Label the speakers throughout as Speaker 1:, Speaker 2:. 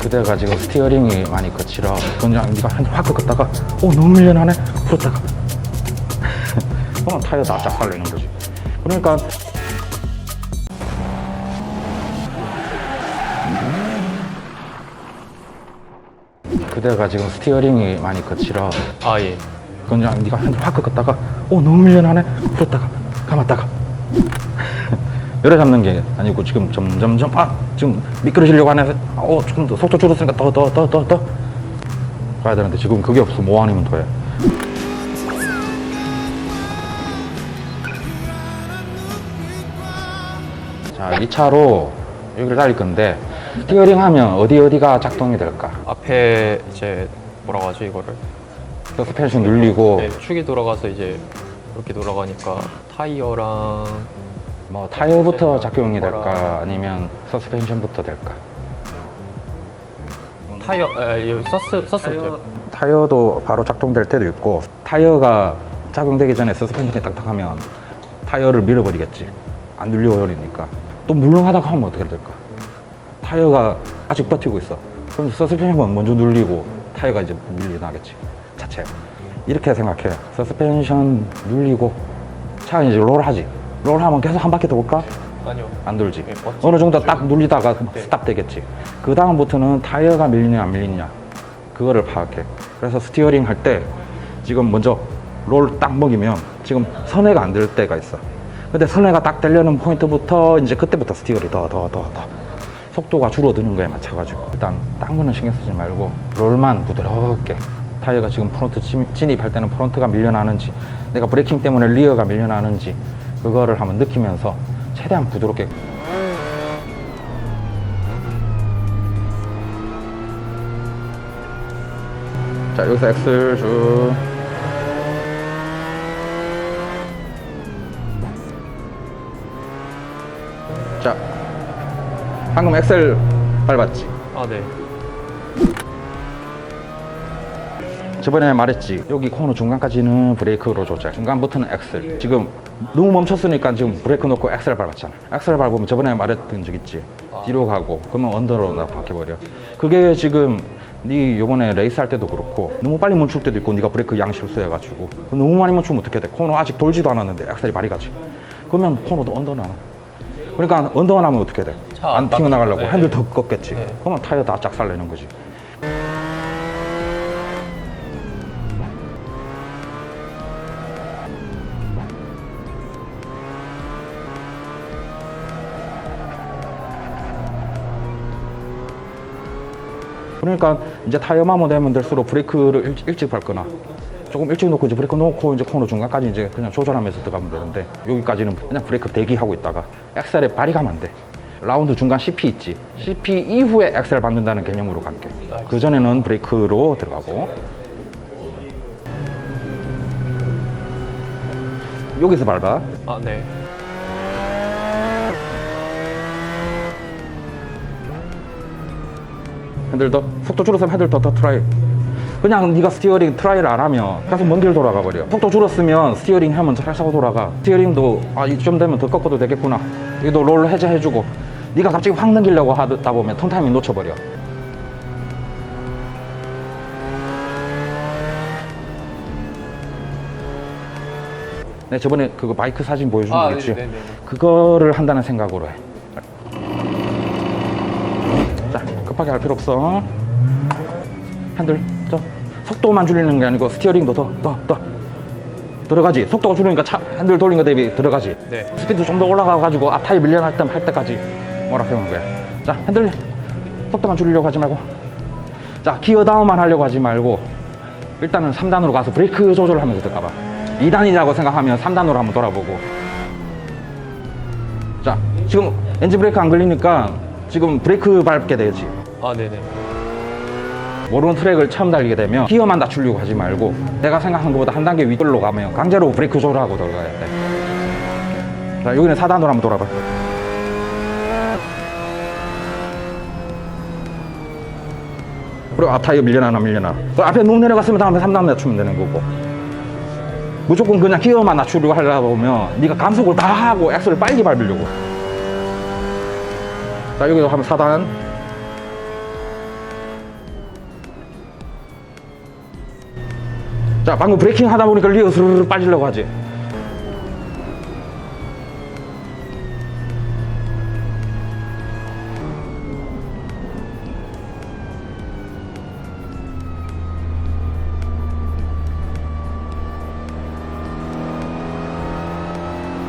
Speaker 1: 그대 가 지금 스티어링이 많이 거칠어. 그냥 네가 핸들 확 꺾었다가 어 너무 밀려나네. 풀었다가 그러면 타이어 다 짝살리는 거지. 그러니까 그대가 지금 스티어링이 많이 거칠어.
Speaker 2: 아 예.
Speaker 1: 그냥 네가 핸들 확 꺾었다가 어 너무 밀려나네. 풀었다가 감았다가 열에 잡는 게 아니고 지금 점점점 아 지금 미끄러지려고 하네. 어 조금 더 속도 줄었으니까 더 더 더 더 더 가야 되는데 지금 그게 없어 뭐 아니면 더해. 자, 2차로 여기를 달릴 건데 스티어링 하면 어디 어디가 작동이 될까?
Speaker 2: 앞에 이제 뭐라고 하죠 이거를?
Speaker 1: 서스펜션 눌리고
Speaker 2: 네, 축이 돌아가서 이제 이렇게 돌아가니까 타이어랑
Speaker 1: 뭐 타이어부터
Speaker 2: 네,
Speaker 1: 작용이. 될까? 아니면 서스펜션부터 될까?
Speaker 2: 타이어 에, 서스 서스부터
Speaker 1: 타이어도 바로 작동될 때도 있고 타이어가 작용되기 전에 서스펜션이 딱딱하면 타이어를 밀어버리겠지. 안 눌려버리니까. 또 물렁하다가 하면 어떻게 될까? 타이어가 아직 버티고 있어. 그럼 서스펜션만 먼저 눌리고 타이어가 이제 밀려나겠지 자체. 이렇게 생각해. 서스펜션 눌리고 차가 이제 롤하지 롤 하면 계속 한 바퀴 더 볼까?
Speaker 2: 아니요.
Speaker 1: 안 돌지.
Speaker 2: 네, 멋지-
Speaker 1: 어느 정도 딱 눌리다가
Speaker 2: 네.
Speaker 1: 스탑 되겠지. 그 다음부터는 타이어가 밀리냐 안 밀리냐 그거를 파악해. 그래서 스티어링 할 때 지금 먼저 롤 딱 먹이면 지금 선회가 안 될 때가 있어. 근데 선회가 딱 되려는 포인트부터 이제 그때부터 스티어링 더 더 더 더 속도가 줄어드는 거에 맞춰가지고 일단 딴 거는 신경 쓰지 말고 롤만 부드럽게 타이어가 지금 프론트 진- 진입할 때는 프론트가 밀려나는지 내가 브레이킹 때문에 리어가 밀려나는지 그거를 한번 느끼면서 최대한 부드럽게 자 여기서 엑셀 쭉 자, 방금 엑셀 밟았지?
Speaker 2: 아 네.
Speaker 1: 저번에 말했지. 여기 코너 중간까지는 브레이크로 조절. 중간부터는 엑셀. 지금 너무 멈췄으니까 지금 브레이크 놓고 엑셀 밟았잖아. 엑셀 밟으면 저번에 말했던 적 있지? 뒤로 가고 그러면 언더로 나 바뀌어버려. 그게 지금 네 요번에 레이스 할 때도 그렇고 너무 빨리 멈출 때도 있고 네가 브레이크 양 실수해가지고. 너무 많이 멈추면 어떻게 돼? 코너 아직 돌지도 않았는데 엑셀이 발이 가지. 그러면 코너도 언더 나나 그러니까 언더 나면 어떻게 돼? 안 튀어나가려고
Speaker 2: 네.
Speaker 1: 핸들 더 꺾겠지.
Speaker 2: 네.
Speaker 1: 그러면 타이어 다 짝살내는 거지 그러니까 이제 타이어만 되면 될수록 브레이크를 일, 일찍 밟거나 조금 일찍 놓고 이제 브레이크 놓고 이제 코너 중간까지 이제 그냥 조절하면서 들어가면 되는데 여기까지는 그냥 브레이크 대기하고 있다가 엑셀에 발이 가면 안 돼. 라운드 중간 CP 있지. CP 이후에 엑셀 밟는다는 개념으로 갈게. 그 전에는 브레이크로 들어가고 여기서 밟아.
Speaker 2: 아 네.
Speaker 1: 핸들 더 속도 줄었으면 핸들 더, 더 트라이 그냥 네가 스티어링 트라이를 안 하면 계속 먼 길 돌아가 버려 속도 줄었으면 스티어링 하면 살살 돌아가 스티어링도 아 이쯤 되면 더 꺾어도 되겠구나 이도 롤 해제해주고 네가 갑자기 확 넘기려고 하다 보면 턴 타이밍 놓쳐버려 내 저번에 그거 바이크 사진 보여준 거
Speaker 2: 아,
Speaker 1: 있지?
Speaker 2: 네, 네, 네.
Speaker 1: 그거를 한다는 생각으로 해. 자, 급하게 할 필요 없어. 핸들, 더. 속도만 줄이는 게 아니고 스티어링도 더, 더, 더. 들어가지. 속도가 줄으니까 차, 핸들 돌린 거 대비 들어가지.
Speaker 2: 네.
Speaker 1: 스피드 좀 더 올라가가지고 앞 타이 밀려날 때 할 때까지 뭐라 해보는 거야. 자, 핸들 속도만 줄이려고 하지 말고. 자, 기어 다운만 하려고 하지 말고 일단은 3단으로 가서 브레이크 조절을 하면서 들어가봐. 2단이라고 생각하면 3단으로 한번 돌아보고. 자, 지금 엔진 브레이크 안 걸리니까 지금 브레이크 밟게 되지.
Speaker 2: 아 네네.
Speaker 1: 모르는 트랙을 처음 달리게 되면 기어만 낮추려고 하지 말고 내가 생각한 것보다 한 단계 위로 가면 강제로 브레이크 조절하고 들어가야 돼. 자, 여기는 4단으로 한번 돌아봐. 그리고 앞 타이어 밀려나나 밀려나. 그 앞에 눈 내려갔으면 다음에 3단 낮추면 되는 거고. 무조건 그냥 기어만 낮추려고 하려다 보면 네가 감속을 다 하고 엑셀을 빨리 밟으려고. 자, 여기도 하면 4단. 자 방금 브레이킹 하다 보니까 리어 스르르 빠지려고 하지.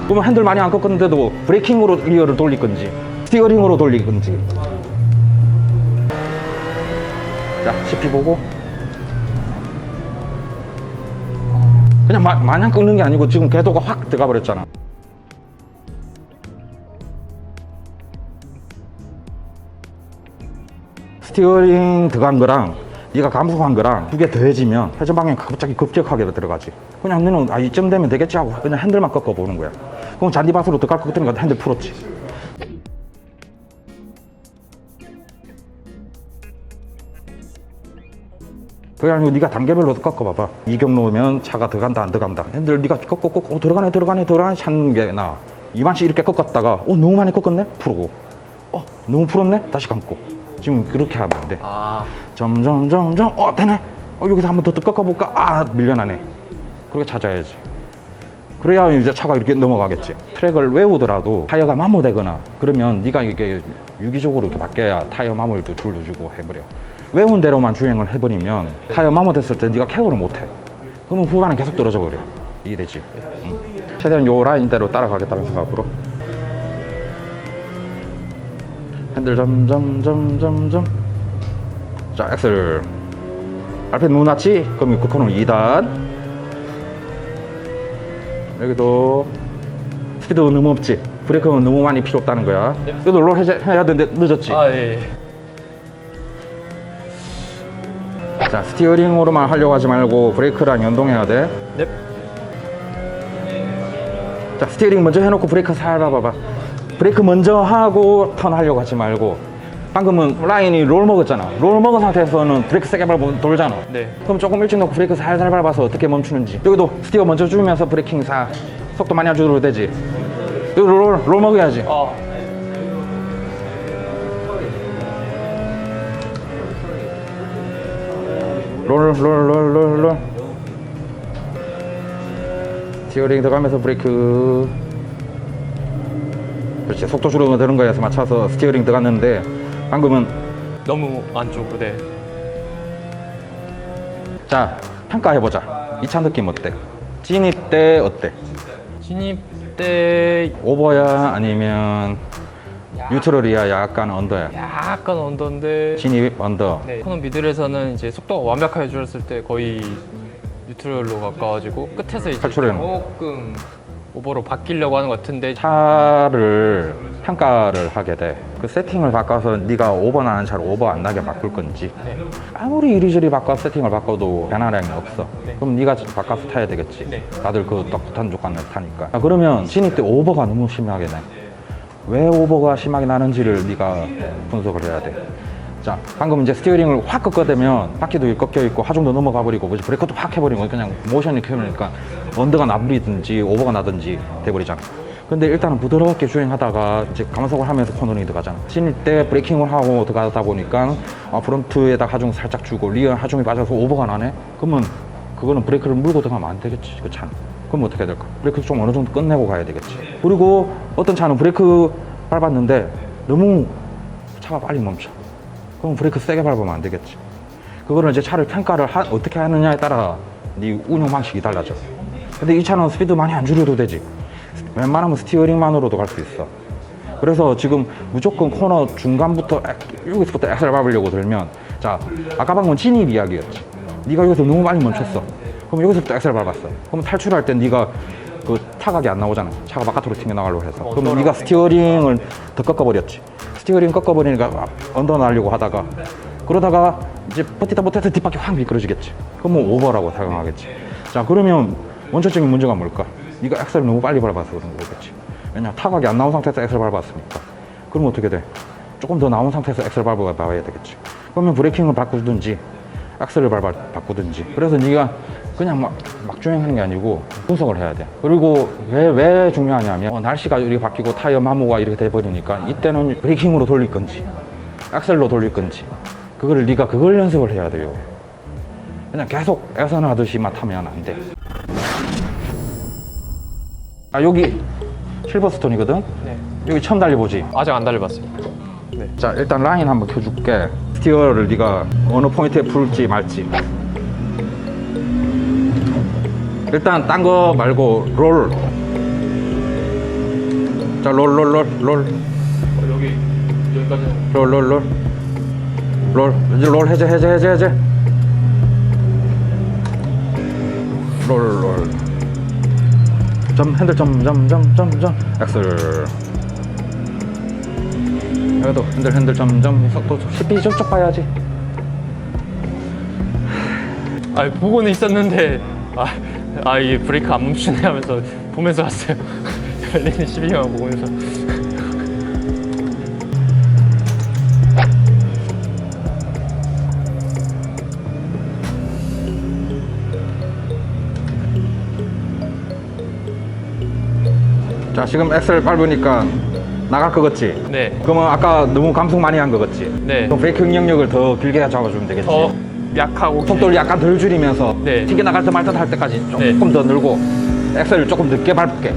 Speaker 1: 그러면 핸들 많이 안 꺾었는데도 브레이킹으로 리어를 돌릴 건지 스티어링으로 돌릴 건지. 자 CP 보고 그냥 마, 마냥 꺾는 게 아니고 지금 궤도가 확 들어가 버렸잖아. 스티어링 들어간 거랑 네가 감속한 거랑 두 개 더해지면 회전 방향이 갑자기 급격하게 들어가지. 그냥 너는 아 이쯤 되면 되겠지 하고 그냥 핸들만 꺾어 보는 거야. 그럼 잔디밭으로 들어갈 것 같으니까 핸들 풀었지 그게 아니고 네가 단계별로 꺾어봐봐. 이 경로면 차가 들어간다 안 들어간다. 핸들 네가 꺾고 꺾고 어, 들어가네 들어가네 들어가네. 찾는 게 나아 이만씩 이렇게 꺾었다가 어 너무 많이 꺾었네? 풀고. 어 너무 풀었네? 다시 감고. 지금 그렇게 하면 안 돼.
Speaker 2: 아.
Speaker 1: 점점 점점. 어 되네. 어 여기서 한번 더 꺾어볼까? 아 밀려나네. 그렇게 찾아야지. 그래야 이제 차가 이렇게 넘어가겠지. 트랙을 외우더라도 타이어가 마모되거나 그러면 네가 이게 유기적으로 이렇게 바뀌어야 타이어 마모를 둘러주고 해버려 외운 대로만 주행을 해버리면 타이어 마모됐을 때 네가 케어를 못해 그러면 후반에 계속 떨어져 버려 이해되지 응. 최대한 요 라인대로 따라가겠다는 생각으로 핸들 점점 점점 점 자, 엑셀. 앞에 눈 났지? 그럼 그 코너 2단. 여기도 스피드 너무 없지? 브레이크가 너무 많이 필요 없다는 거야.
Speaker 2: 네.
Speaker 1: 여기도 롤 해야, 해야 되는데 늦었지?
Speaker 2: 아, 예.
Speaker 1: 자, 스티어링으로만 하려고 하지 말고 브레이크랑 연동해야 돼.
Speaker 2: 넵.
Speaker 1: 자, 스티어링 먼저 해놓고 브레이크 밟아봐. 브레이크 먼저 하고 턴 하려고 하지 말고. 방금은 라인이 롤 먹었잖아. 롤 먹은 상태에서는 브레이크 세게 밟으면 돌잖아.
Speaker 2: 네.
Speaker 1: 그럼 조금 일찍 넣고 브레이크 살살 밟아서 어떻게 멈추는지 여기도 스티어 먼저 주면서 브레이킹 사 속도 많이 안 줄여도 되지 여기 롤, 롤 먹어야지
Speaker 2: 아,
Speaker 1: 롤 롤 롤 롤롤 스티어링 들어가면서 브레이크 그렇지 속도 줄여도 되는 거에서 맞춰서 스티어링 들어갔는데 방금은
Speaker 2: 너무 안쪽으로, 네.
Speaker 1: 자 평가해보자 이 차 느낌 어때? 진입 때 어때?
Speaker 2: 진입 때
Speaker 1: 오버야 아니면 뉴트럴이야 약간 언더야
Speaker 2: 약간 언더인데
Speaker 1: 진입 언더
Speaker 2: 네. 코너 미들에서는 이제 속도가 완벽하게 줄었을 때 거의 뉴트럴로 가까워지고 끝에서 이제
Speaker 1: 탈출해요.
Speaker 2: 조금 오버로 바뀌려고 하는 것 같은데
Speaker 1: 차를 평가를 하게 돼. 그 세팅을 바꿔서 네가 오버 나는 차를 오버 안 나게 바꿀 건지
Speaker 2: 네.
Speaker 1: 아무리 이리저리 바꿔 세팅을 바꿔도 변화량이 없어.
Speaker 2: 네.
Speaker 1: 그럼 네가 바꿔서 타야 되겠지.
Speaker 2: 네.
Speaker 1: 다들 그 똑같은 조건을 타니까. 아, 그러면 진입 때 오버가 너무 심하게 나. 왜 오버가 심하게 나는지를 네가 분석을 해야 돼. 자, 방금 이제 스티어링을 확 꺾어대면 바퀴도 꺾여 있고 하중도 넘어가 버리고 뭐지 브레이크도 확 해버리고 그냥 모션이 켜니까 언더가 나부리든지 오버가 나든지 돼버리잖아. 근데 일단은 부드럽게 주행하다가 이제 감속을 하면서 코너링 들어가잖아. 신일 때 브레이킹을 하고 들어가다 보니까 아, 프론트에다 하중 살짝 주고 리어 하중이 빠져서 오버가 나네? 그러면 그거는 브레이크를 물고 들어가면 안 되겠지, 그 차는. 그럼 어떻게 해야 될까? 브레이크 좀 어느 정도 끝내고 가야 되겠지. 그리고 어떤 차는 브레이크 밟았는데 너무 차가 빨리 멈춰. 그럼 브레이크 세게 밟으면 안 되겠지. 그거는 이제 차를 평가를 하- 어떻게 하느냐에 따라 네 운영 방식이 달라져. 근데 이 차는 스피드 많이 안 줄여도 되지. 웬만하면 스티어링만으로도 갈 수 있어. 그래서 지금 무조건 코너 중간부터 액- 여기서부터 엑셀 밟으려고 들면 자 아까 방금 진입 이야기였지. 네가 여기서 너무 많이 멈췄어. 그럼 여기서부터 엑셀 밟았어. 그럼 탈출할 땐 네가 그 타각이 안 나오잖아. 차가 바깥으로 튕겨나가려고 해서.
Speaker 2: 어, 돌아가고.
Speaker 1: 네가 스티어링을 더 꺾어버렸지. 스티어링 꺾어버리니까 막 언더 나려고 하다가 그러다가 이제 버티다 못해서 뒷바퀴 확 미끄러지겠지. 그러면 오버라고 생각하겠지. 자 그러면 원천적인 문제가 뭘까? 네가 엑셀을 너무 빨리 밟아서 그런 거겠지. 왜냐 타각이 안 나온 상태에서 엑셀 밟았으니까. 그럼 어떻게 돼? 조금 더 나온 상태에서 엑셀 밟아 봐야 되겠지. 그러면 브레이킹을 바꾸든지 엑셀을 밟아 바꾸든지. 그래서 네가 그냥 막, 막 주행하는 게 아니고 분석을 해야 돼. 그리고 왜, 왜 중요하냐면 어, 날씨가 이렇게 바뀌고 타이어 마모가 이렇게 돼버리니까 이때는 브레이킹으로 돌릴 건지 엑셀로 돌릴 건지 그거를 네가 그걸 연습을 해야 돼요. 그냥 계속 애선하듯이만 타면 안 돼. 아 여기 실버스톤이거든.
Speaker 2: 네.
Speaker 1: 여기 처음 달려보지.
Speaker 2: 아직 안 달려봤어요.
Speaker 1: 자 일단 라인 한번 켜줄게. 스티어를 네가 어느 포인트에 풀지 말지. 일단 딴 거 말고 롤. 자 롤 롤 롤 롤.
Speaker 2: 여기 여기까지는
Speaker 1: 롤, 롤, 롤. 롤. 이제 롤 해제, 해제, 해제, 해제. 롤, 롤. 점, 핸들 점, 점, 점, 점, 점. 엑셀. 여기도 핸들, 핸들 점, 점. 속도 10비 쪽쪽 봐야지.
Speaker 2: 아 보고는 있었는데 아, 아 이게 브레이크 안 멈추네 하면서 보면서 왔어요. 열리는 12만 보면서.
Speaker 1: 자, 지금 엑셀 밟으니까 나갈 것 같지?
Speaker 2: 네.
Speaker 1: 그러면 아까 너무 감속 많이 한것 같지?
Speaker 2: 네.
Speaker 1: 그럼 브레이크 영역을 더 길게 잡아주면 되겠지?
Speaker 2: 더 약하고
Speaker 1: 속도를 약간 덜 줄이면서
Speaker 2: 네.
Speaker 1: 튕겨 나갈 듯 말듯 할 때까지 조금
Speaker 2: 네.
Speaker 1: 더 늘고 엑셀을 조금 늦게 밟게.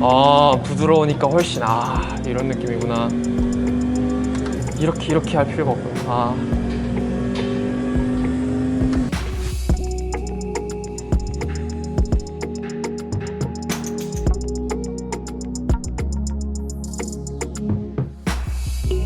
Speaker 2: 아 부드러우니까 훨씬 아 이런 느낌이구나. 이렇게 이렇게 할 필요가 없구나. 아